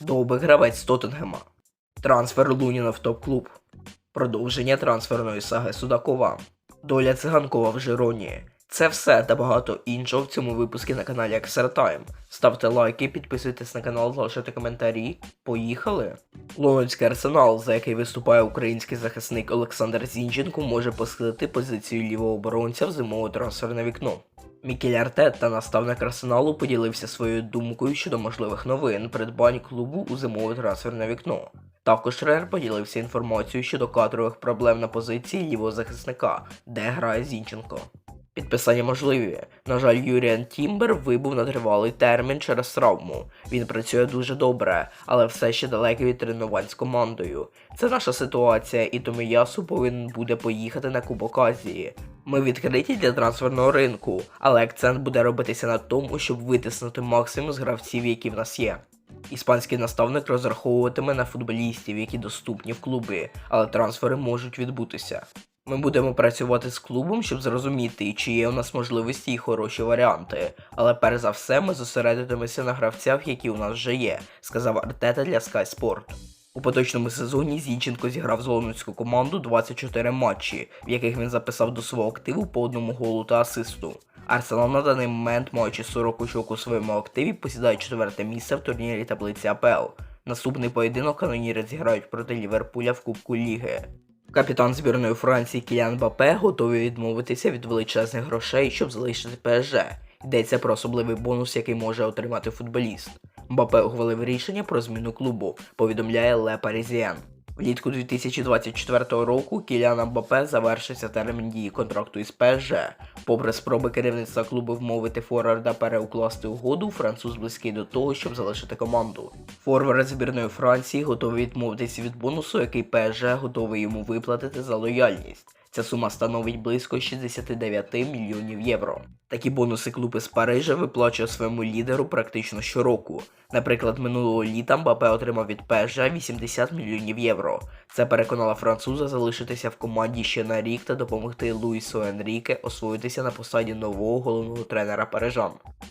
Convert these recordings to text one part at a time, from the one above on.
Довбик гравець Тоттенгема. Трансфер Луніна в топ-клуб. Продовження трансферної саги Судакова. Доля циганкова в Жироні. Це все та багато іншого в цьому випуску на каналі Time. Ставте лайки, підписуйтесь на канал, залишайте коментарі. Поїхали! Лондонський арсенал, за який виступає український захисник Олександр Зінченко, може посилити позицію лівого оборонця в зимове трансферне вікно. Мікель Артет та наставник Арсеналу поділився своєю думкою щодо можливих новин придбань клубу у зимове трансферне вікно. Також тренер поділився інформацією щодо кадрових проблем на позиції лівого захисника, де грає Зінченко. Підписання можливі. На жаль, Юріан Тімбер вибув на тривалий термін через травму. Він працює дуже добре, але все ще далекий від тренувань з командою. Це наша ситуація, і тому Ясу повинен буде поїхати на Кубок Азії. Ми відкриті для трансферного ринку, але акцент буде робитися на тому, щоб витиснути максимум з гравців, які в нас є. Іспанський наставник розраховуватиме на футболістів, які доступні в клуби, але трансфери можуть відбутися. Ми будемо працювати з клубом, щоб зрозуміти, чи є у нас можливості і хороші варіанти. Але перш за все ми зосередитимемося на гравцях, які у нас вже є, сказав Артета для Sky Sport. У поточному сезоні Зінченко зіграв з лондонську команду 24 матчі, в яких він записав до свого активу по одному голу та асисту. Арсенал на даний момент, маючи 40 очок у своєму активі, посідає четверте місце в турнірі таблиці АПЛ. Наступний поєдинок каноніри зіграють проти Ліверпуля в Кубку Ліги. Капітан збірної Франції Кілян Бапе готовий відмовитися від величезних грошей, щоб залишити ПСЖ. Йдеться про особливий бонус, який може отримати футболіст. Мбапе ухвалив рішення про зміну клубу, повідомляє Ле Паризіен. Влітку 2024 року Кіляна Мбапе завершився термін дії контракту із ПСЖ. Попри спроби керівництва клубу вмовити Форварда переукласти угоду, француз близький до того, щоб залишити команду. Форвард збірної Франції готовий відмовитися від бонусу, який ПСЖ готовий йому виплатити за лояльність. Ця сума становить близько 69 мільйонів євро. Такі бонуси клуб із Парижа виплачує своєму лідеру практично щороку. Наприклад, минулого літа Мбапе отримав від ПСЖ 80 мільйонів євро. Це переконало француза залишитися в команді ще на рік та допомогти Луїсу Енріке освоїтися на посаді нового головного тренера парижан.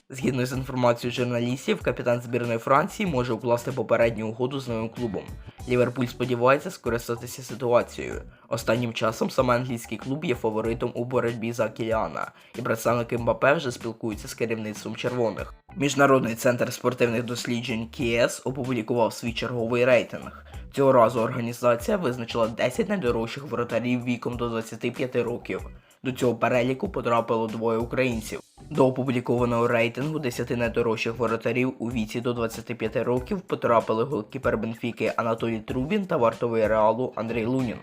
Згідно з інформацією журналістів, капітан збірної Франції може укласти попередню угоду з новим клубом. Ліверпуль сподівається скористатися ситуацією. Останнім часом саме англійський клуб є фаворитом у боротьбі за Кіліана, і представники Мбапе вже спілкуються з керівництвом червоних. Міжнародний центр спортивних досліджень КІС опублікував свій черговий рейтинг. Цього разу організація визначила 10 найдорожчих воротарів віком до 25 років. До цього переліку потрапило двоє українців. До опублікованого рейтингу 10 найдорожчих воротарів у віці до 25 років потрапили голкіпер Бенфіки Анатолій Трубін та вартовий реалу Андрій Лунін.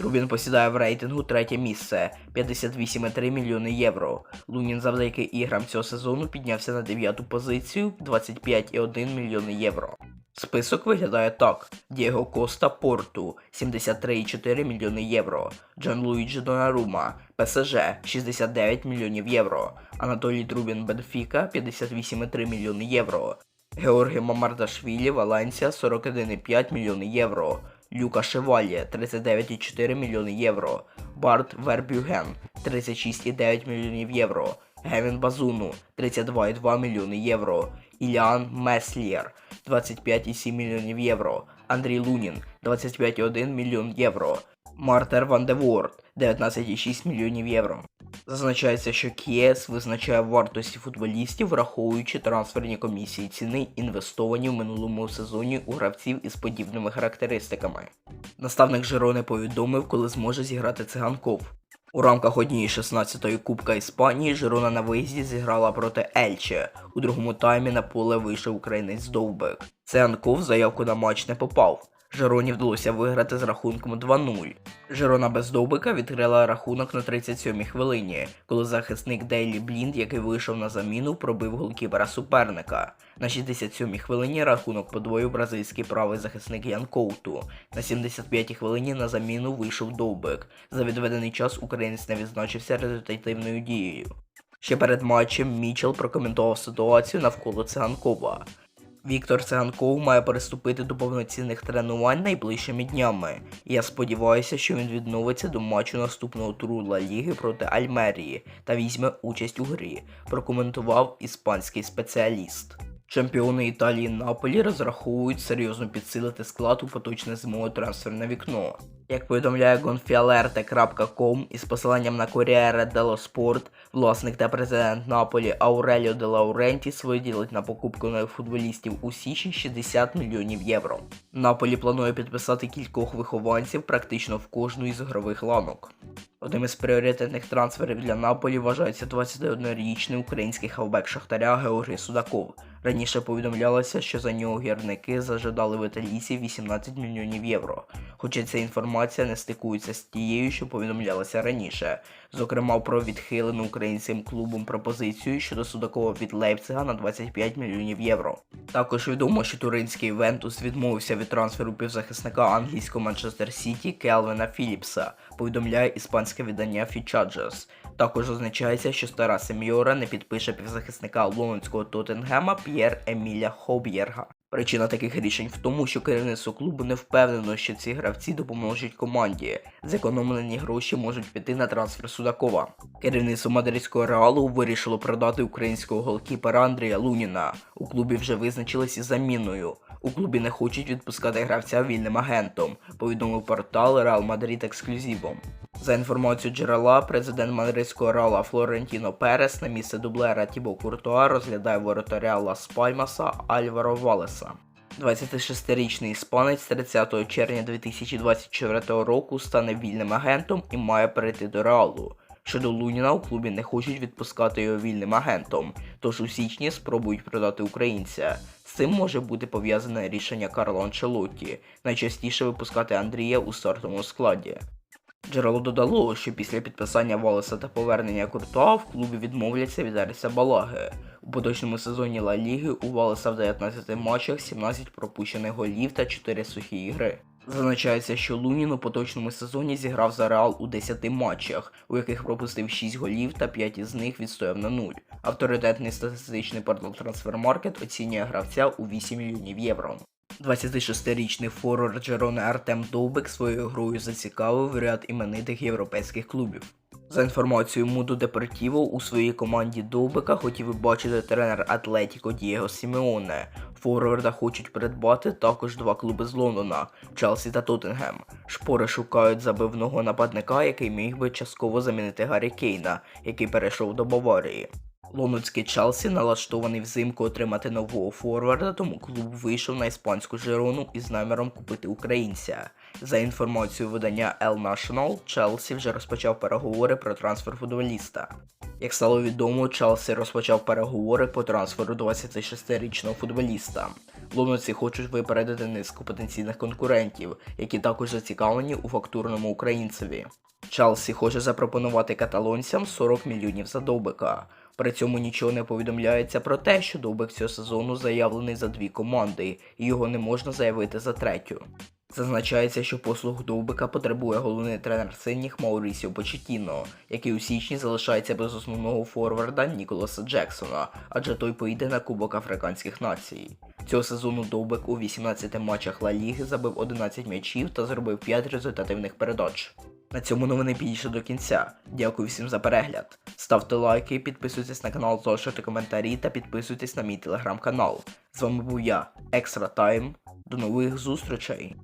Трубін посідає в рейтингу третє місце 58,3 мільйони євро. Лунін завдяки іграм цього сезону піднявся на дев'яту позицію 25,1 мільйони євро. Список виглядає так: Дієго Коста Порту 73,4 мільйони євро, Джан Луїджі Донарума, ПСЖ 69 мільйонів євро, Анатолій Трубін Бенфіка 58,3 мільйони євро, Георгій Мамардашвілі Валенсія 41,5 мільйони євро, Люка Шевальє 39,4 мільйони євро, Барт Вербюген 36,9 мільйонів євро, Гевін Базуну 32,2 мільйони євро, Іліан Меслієр 25,7 мільйонів євро, Андрій Лунін 25,1 мільйон євро, Мартер Ван де Ворд 19,6 мільйонів євро. Зазначається, що Кіес визначає вартості футболістів, враховуючи трансферні комісії ціни, інвестовані в минулому сезоні у гравців із подібними характеристиками. Наставник Жирони повідомив, коли зможе зіграти циганков. У рамках однієї 16-ї Кубка Іспанії Жирона на виїзді зіграла проти Ельче. У другому таймі на поле вийшов українець Довбек. Циганков заявку на матч не попав. Жироні вдалося виграти з рахунком 2-0. Жирона без Довбика відкрила рахунок на 37-й хвилині, коли захисник Дейлі Блінд, який вийшов на заміну, пробив голкіпера суперника. На 67-й хвилині рахунок подвоїв бразильський правий захисник Ян Коуту. На 75-й хвилині на заміну вийшов Довбик. За відведений час українець не відзначився результативною дією. Ще перед матчем Мічел прокоментував ситуацію навколо циганкова. Віктор Циганков має приступити до повноцінних тренувань найближчими днями. Я сподіваюся, що він відновиться до матчу наступного туру Ла Ліги проти Альмерії та візьме участь у грі, прокоментував іспанський спеціаліст. Чемпіони Італії Наполі розраховують серйозно підсилити склад у поточне зимове трансферне вікно. Як повідомляє gonfialerte.com із посиланням на Corriere dello Sport, власник та президент Наполі Ауреліо де Лаурентіс виділить на покупку нових футболістів у січні 60 мільйонів євро. Наполі планує підписати кількох вихованців практично в кожну із ігрових ланок. Одним із пріоритетних трансферів для Наполі вважається 21-річний український хавбек Шахтаря Георгій Судаков. Раніше повідомлялося, що за нього гірники зажадали в італійців 18 мільйонів євро. Хоча ця інформація не стикується з тією, що повідомлялася раніше, зокрема про відхилену українським клубом пропозицію щодо Судакова від Лейпцига на 25 мільйонів євро. Також відомо, що туринський Ювентус відмовився від трансферу півзахисника англійського Манчестер Сіті Келвина Філіпса, повідомляє іспанське видання Фічаджес. Також означається, що стара Семьора не підпише півзахисника лондонського Тоттенгема П'єр Еміля Хоб'єрга. Причина таких рішень в тому, що керівництво клубу не впевнено, що ці гравці допоможуть команді. Зекономлені гроші можуть піти на трансфер Судакова. Керівництво мадридського реалу вирішило продати українського голкіпера Андрія Луніна. У клубі вже визначились із заміною. У клубі не хочуть відпускати гравця вільним агентом, повідомив портал Real Madrid ексклюзивом. За інформацією джерела, президент мадридського Реала Флорентіно Перес на місце дублера Тібо Куртуа розглядає воротаря Лас Пальмаса Альваро Валеса. 26-річний іспанець 30 червня 2024 року стане вільним агентом і має перейти до Реалу. Щодо Луніна у клубі не хочуть відпускати його вільним агентом, тож у січні спробують продати українця. З цим може бути пов'язане рішення Карло Анчелотті найчастіше випускати Андрія у стартовому складі. Джерело додало, що після підписання Валеса та повернення Куртуа в клубі відмовляться від Ариса Балаги. У поточному сезоні Ла Ліги у Валеса в 19 матчах 17 пропущених голів та 4 сухі ігри. Зазначається, що Лунін у поточному сезоні зіграв за Реал у 10 матчах, у яких пропустив 6 голів та 5 із них відстояв на 0. Авторитетний статистичний портал Transfermarkt оцінює гравця у 8 мільйонів євро. 26-річний форвард Джерони Артем Довбик своєю грою зацікавив ряд іменитих європейських клубів. За інформацією Муду Депортіво, у своїй команді Довбика хотів би бачити тренер Атлетіко Дієго Сімеоне. Форварда хочуть придбати також два клуби з Лондона Челсі та Тоттенгем. Шпори шукають забивного нападника, який міг би частково замінити Гаррі Кейна, який перейшов до Баварії. Лондонський Челсі налаштований взимку отримати нового форварда, тому клуб вийшов на іспанську Жирону із наміром купити українця. За інформацією видання El National, Челсі вже розпочав переговори про трансфер футболіста. Як стало відомо, Челсі розпочав переговори по трансферу 26-річного футболіста. Лондонці хочуть випередити низку потенційних конкурентів, які також зацікавлені у фактурному українцеві. Челсі хоче запропонувати каталонцям 40 мільйонів за Довбика. При цьому нічого не повідомляється про те, що Довбик цього сезону заявлений за дві команди, і його не можна заявити за третю. Зазначається, що послуг Довбика потребує головний тренер синіх Маурісіо Почетіно, який у січні залишається без основного форварда Ніколаса Джексона, адже той поїде на Кубок Африканських націй. Цього сезону Довбик у 18 матчах Ла Ліги забив 11 м'ячів та зробив 5 результативних передач. На цьому новини підійшли до кінця. Дякую всім за перегляд. Ставте лайки, підписуйтесь на канал, залишайте коментарі та підписуйтесь на мій телеграм-канал. З вами був я, Екстра Тайм. До нових зустрічей!